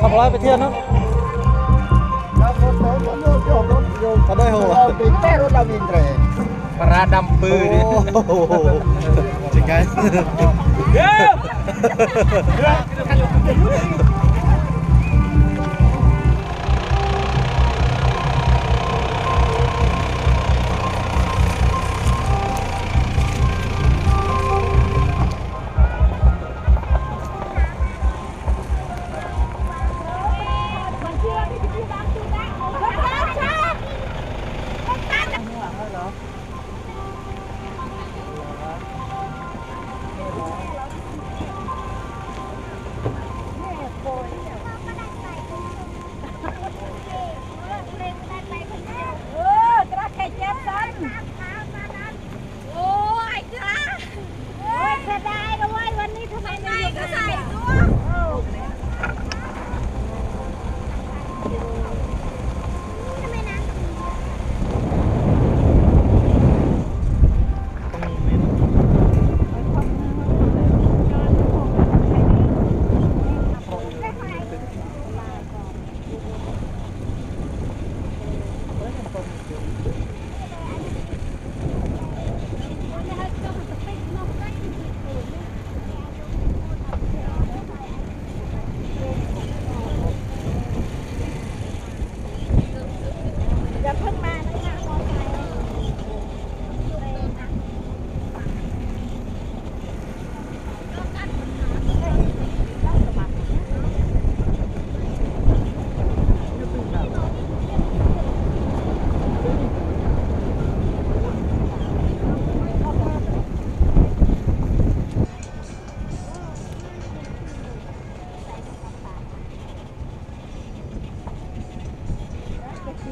ทำร้ายไปเที่ยวเนาะก็ได้หัว para đâm bư đi โอ้โหจริงไง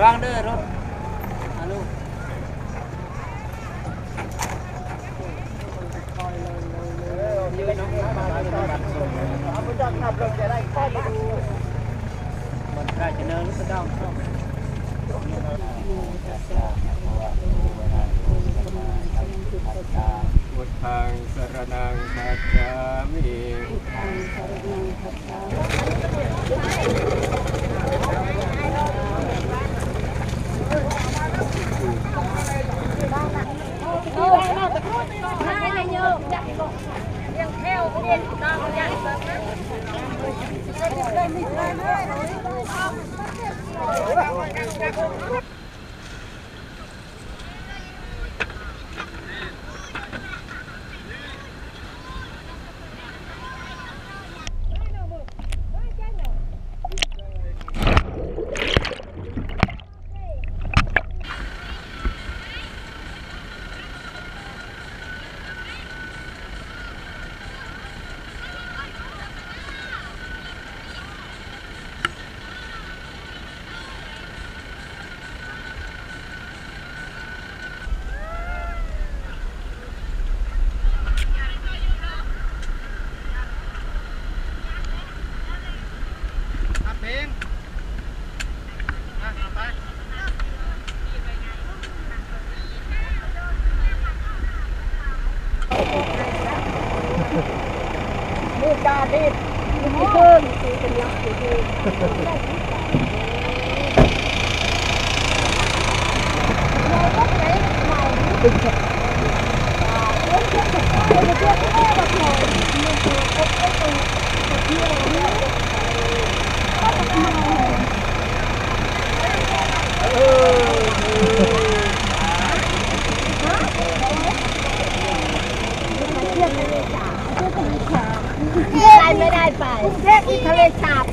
ระวังเด้อรถฮัลโหลมันได้จะเนินลูกกระดองชอบพุทธังสรนังคัจฉามิ niet thịt Cái thơm Cái thơm Cái thơm tinh thần Oh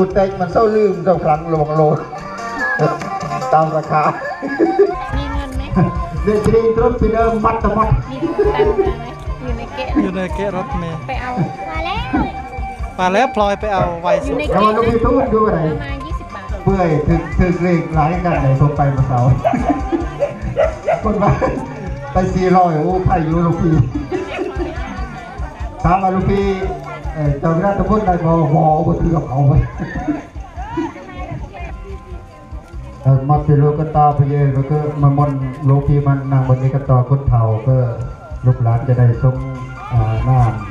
จูนมูเต็กมันเศร้าลืมเจ้าครั้งลงโลดตามราคา มีเงินไหมเด็กจริงตรบที่เดิมมัดตะมัดมีตังค์ไหมอยู่ในเกะอยู่ในเกะรถเมย์ไปเอา มาแล้วมาแล้วพลอยไปเอาไวอสุยู่ดในแล้วเกะมันก็มีตู้ดูอะไรประมาณ20บาทเปื่อยถึงถึงเลขหลายกันไหนผมไปมาเสาคนมาไปสี่ร้อยโอ้ไผ่อยู่ลูกพี่ถามว่าลูกพี่ เออเจ้าหน้าตำรวจได้บอหอบนถือกับเขาไปเอ่อมาเจอโลกตาไปเยอะแล้วก็มามนโลกีมันนางบนนี้ก็ต่อคนเฒ่าก็ลูกหลานจะได้ทรงน้ำ